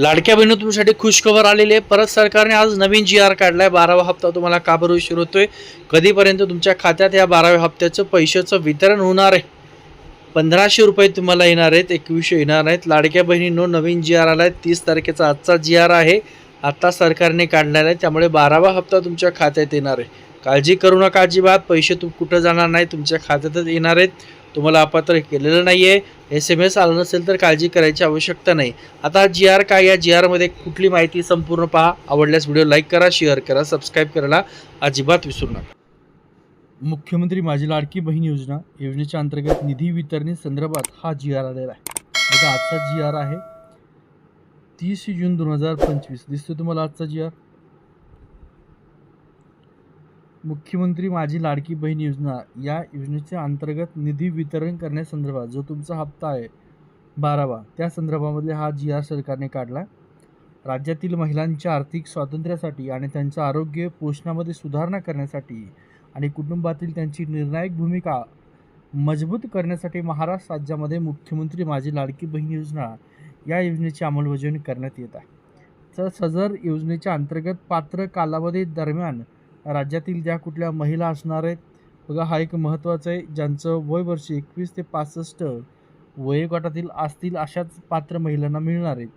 लाडक्या बहिणी तुमच्यासाठी खुशखबर आलेली आहे. परत सरकारने आज नवीन जी आर काढला आहे बारावा हप्ता तुम्हाला का बरं उशीर होतोय. कधीपर्यंत तुमच्या खात्यात या बाराव्या हप्त्याचं पैशाचं वितरण होणार आहे? पंधराशे रुपये तुम्हाला येणार आहेत. एकवीसशे येणार आहेत. लाडक्या बहिणींनो नवीन जी आर आला आहे तीस तारखेचा आजचा जी आर आहे. आत्ता सरकारने काढणार आहे. त्यामुळे बारावा हप्ता तुमच्या खात्यात येणार आहे. काळजी करू नका अजिबात. पैसे तू कुठं जाणार नाही. तुमच्या खात्यातच येणार आहेत. तुम्हाला अपात्र केलेलं नाही आहे एस एम एस आलं नसेल तर काळजी करायची आवश्यकता नाही. आता जी आर काय या जी आरमध्ये कुठली माहिती संपूर्ण पहा. आवडल्यास व्हिडिओ लाईक करा शेअर करा सबस्क्राईब करायला अजिबात विसरू नका. मुख्यमंत्री माझी लाडकी बहीण योजना योजनेच्या अंतर्गत निधी वितरणी संदर्भात हा जी आर आलेला आहे. बघा आजचा जी आर आहे तीस जून दोन हजार पंचवीस. दिसतो तुम्हाला आजचा जी आर मुख्यमंत्री माझी लाडकी बहीण योजना या योजनेच्या अंतर्गत निधी वितरण करण्यासंदर्भात जो तुमचा हप्ता आहे बारावा त्या संदर्भामधले हा जी आर सरकारने काढला. राज्यातील महिलांच्या आर्थिक स्वातंत्र्यासाठी आणि त्यांचं आरोग्य पोषणामध्ये सुधारणा करण्यासाठी आणि कुटुंबातील त्यांची निर्णायक भूमिका मजबूत करण्यासाठी महाराष्ट्र राज्यामध्ये मुख्यमंत्री माझी लाडकी बहीण योजना या योजनेची अंमलबजावणी करण्यात येत आहे. तर सदर योजनेच्या अंतर्गत पात्र कालावधी दरम्यान राज्यातील ज्या कुठल्या महिला असणार आहेत बघा हा एक महत्त्वाचं आहे ज्यांचं वय वर्ष एकवीस ते पासष्ट वयोगटातील असतील अशाच पात्र महिलांना मिळणार आहेत.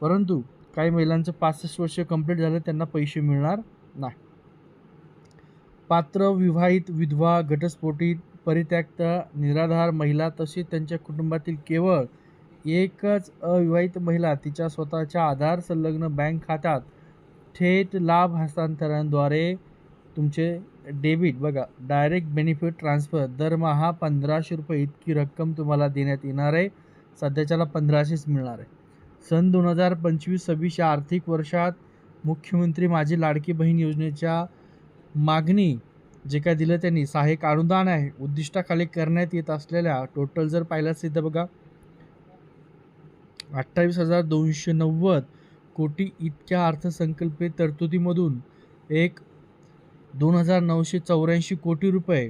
परंतु काही महिलांचं पासष्ट वर्ष कंप्लीट झालं त्यांना पैसे मिळणार नाही. पात्र विवाहित विधवा घटस्फोटीत परित्यक्त निराधार महिला तसेच त्यांच्या कुटुंबातील केवळ एकच अविवाहित महिला तिच्या स्वतःच्या आधार संलग्न बँक खात्यात थेट लाभ हस्तांतरणाद्वारे तुमचे डेबिट बघा डायरेक्ट बेनिफिट ट्रान्सफर दरमहा पंधराशे रुपये इतकी रक्कम तुम्हाला देण्यात येणार आहे. सध्याच्याला पंधराशेच मिळणार आहे. सन दोन हजार पंचवीस सव्वीस या आर्थिक वर्षात मुख्यमंत्री माझी लाडकी बहीण योजनेच्या मागणी जे काय दिलं त्यांनी सहाय्यक अनुदान आहे. उद्दिष्टाखाली करण्यात येत असलेल्या टोटल जर पाहिलं असेल तर बघा. अठ्ठावीस हजार दोनशे नव्वद कोटी इतक्या अर्थसंकल्पीय तरतुदीमधून एक दोन हजार नऊशे चौऱ्याऐंशी कोटी रुपये.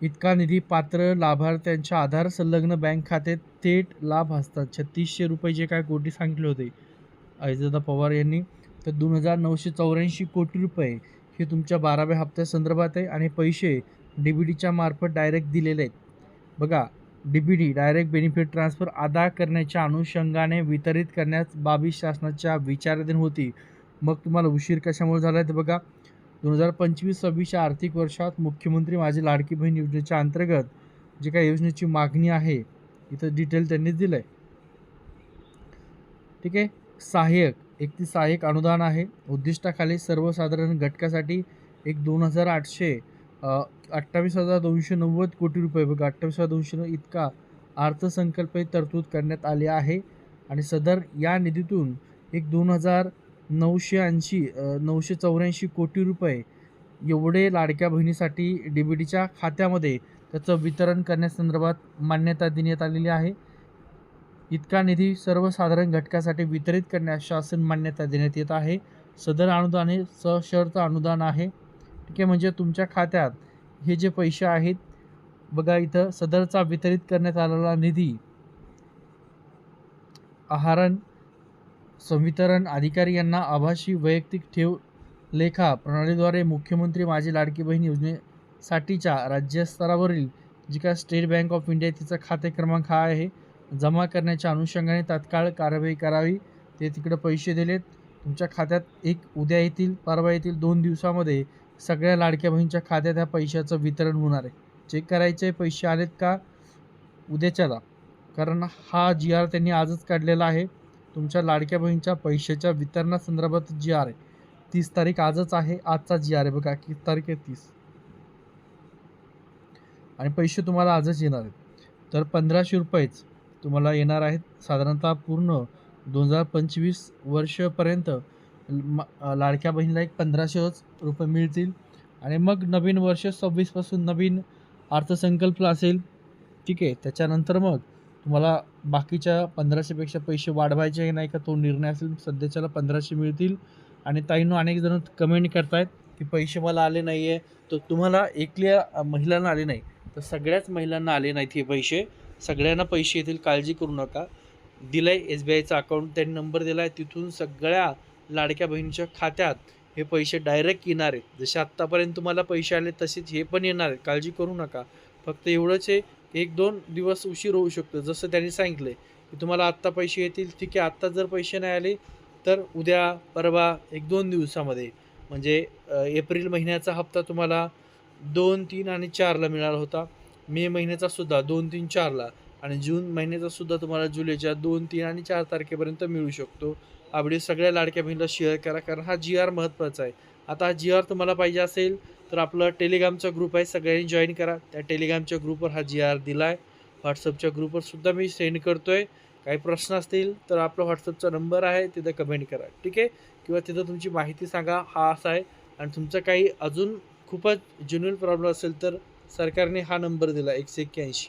इतका निधी पात्र लाभार्थ्यांच्या आधार संलग्न बँक खात्यात थेट लाभ असतात. छत्तीसशे रुपये जे काय कोटी सांगितले होते अजितदादा पवार यांनी तर दोन हजार नऊशे चौऱ्याऐंशी कोटी रुपये हे तुमच्या बाराव्या हप्त्या संदर्भात आहे आणि पैसे डी बी डीच्या मार्फत डायरेक्ट दिलेले आहेत. बघा D D direct benefit transfer अदा करण्याच्या अनुषंगाने वितरित करण्यास बाबी शासनाच्या विचाराधीन होती. मग तुम्हाला उशीर कशामुळे झाला आहे तर बघा. दोन हजार पंचवीस सव्वीसच्या आर्थिक वर्षात मुख्यमंत्री माझी लाडकी बहीण योजनेच्या अंतर्गत जे काही योजनेची मागणी आहे इथं डिटेल त्यांनीच दिलं आहे ठीक आहे? सहाय्यक एक ती सहाय्यक अनुदान आहे. उद्दिष्टाखाली सर्वसाधारण घटकासाठी एक दोन हजार आठशे अठ्ठावीस हजार दोनशे नव्वद कोटी रुपये. बघा अठ्ठावीस हजार दोनशे नव्वद इतका अर्थसंकल्प तरतूद करण्यात आली आहे. आणि सदर या निधीतून एक दोन हजार नऊशे ऐंशी नऊशे चौऱ्याऐंशी कोटी रुपये एवढे लाडक्या बहिणीसाठी डी बी डीच्या खात्यामध्ये त्याचं वितरण करण्यासंदर्भात मान्यता देण्यात आलेली आहे. इतका निधी सर्वसाधारण घटकासाठी वितरित करण्यास शासन मान्यता देण्यात येत आहे. सदर अनुदान हे सशर्त अनुदान आहे. ठीक आहे? म्हणजे तुमच्या खात्यात हे जे पैसे आहेत बघा इथं सदरचा वितरित करण्यात आलेला निधी आहारण संवितरण अधिकारी यांना आभासी वैयक्तिक ठेव लेखा प्रणालीद्वारे मुख्यमंत्री माझी लाडकी बहीण योजनेसाठीच्या राज्यस्तरावरील जी काय स्टेट बँक ऑफ इंडिया तिचा खाते क्रमांक हा आहे. जमा करण्याच्या अनुषंगाने तात्काळ कारवाई करावी. ते तिकडं पैसे दिलेत. तुमच्या खात्यात एक उद्या येतील परवा येतील दोन दिवसामध्ये सगळ्या लाडक्या बहिणीच्या खात्यात ह्या पैशाचं वितरण होणार आहे. चेक करायचे पैसे आलेत का? उद्याच्याला. कारण हा जी आर त्यांनी आजच काढलेला आहे. तुमच्या लाडक्या बहिणीच्या पैशाच्या वितरणासंदर्भात जी आर आहे. तीस तारीख आजच आहे आजचा जी आर आहे बघा किती तारीख आहे तीस. आणि पैसे तुम्हाला आजच येणार आहेत. तर पंधराशे रुपयेच तुम्हाला येणार आहेत. साधारणतः पूर्ण दोन हजार पंचवीस वर्षपर्यंत म- लाडक्या बहिणीला एक पंधराशेच रुपये मिळतील. आणि मग नवीन वर्ष सव्वीसपासून नवीन अर्थसंकल्प असेल. ठीक आहे त्याच्यानंतर मग तुम्हाला बाकीच्या पंधराशेपेक्षा पैसे वाढवायचे आहे नाही का तो निर्णय असेल सध्याच्याला पंधराशे मिळतील. आणि ताईंनो अनेक जण कमेंट करतायत की पैसे मला आले नाही आहे तर तुम्हाला एकल्या महिलांना आले नाही. तर सगळ्याच महिलांना आले नाहीत हे पैसे. सगळ्यांना पैसे येतील काळजी करू नका. दिलं आहे एस बी आयचा अकाउंट त्यांनी नंबर दिला आहे तिथून सगळ्या लाडक्या बहिणीच्या खात्यात हे पैसे डायरेक्ट येणार आहेत. जसे आत्तापर्यंत तुम्हाला पैसे आले तसेच हे पण येणार आहेत. काळजी करू नका. फक्त एवढंच आहे एक दोन दिवस उशीर होऊ शकतो. जसं त्यांनी सांगितलं आहे की तुम्हाला आत्ता पैसे येतील ठीक आहे आत्ता जर पैसे नाही आले तर उद्या परवा एक दोन दिवसामध्ये म्हणजे एप्रिल महिन्याचा हप्ता तुम्हाला दोन तीन आणि चारला मिळाला होता. मे महिन्याचा सुद्धा दोन तीन चारला. आणि जून महिन्याचा सुद्धा तुम्हाला जुलैच्या दोन तीन आणि चार तारखेपर्यंत मिळू शकतो. आवडी सगळ्या लाडक्या बहिणीला शेअर करा कारण हा जी आर महत्त्वाचा आहे. आता हा जी आर तुम्हाला पाहिजे असेल तर आपलं टेलिग्रामचा ग्रुप आहे सगळ्यांनी जॉईन करा. त्या टेलिग्रामच्या ग्रुपवर हा जी आर दिला आहे व्हॉट्सअपच्या ग्रुपवर सुद्धा मी सेंड करतो आहे काही प्रश्न असतील तर आपला व्हॉट्सअपचा नंबर आहे तिथं कमेंट करा. ठीक आहे? किंवा तिथं तुमची माहिती सांगा हा असा आहे. आणि तुमचं काही अजून खूपच जेन्युअल प्रॉब्लेम असेल तर सरकारने हा नंबर दिला एकशे एक्क्याऐंशी.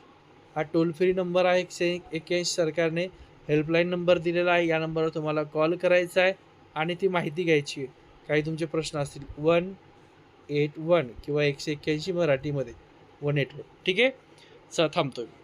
हा टोल फ्री नंबर आहे. एकशे एक्क्याऐंशी सरकारने हेल्पलाईन नंबर दिलेला आहे. या नंबरवर तुम्हाला कॉल करायचा आहे आणि ती माहिती घ्यायची आहे. काही तुमचे प्रश्न असतील वन एट वन किंवा एकशे एक्क्याऐंशी मराठीमध्ये वन एट वन ठीक आहे? चला थांबतो मी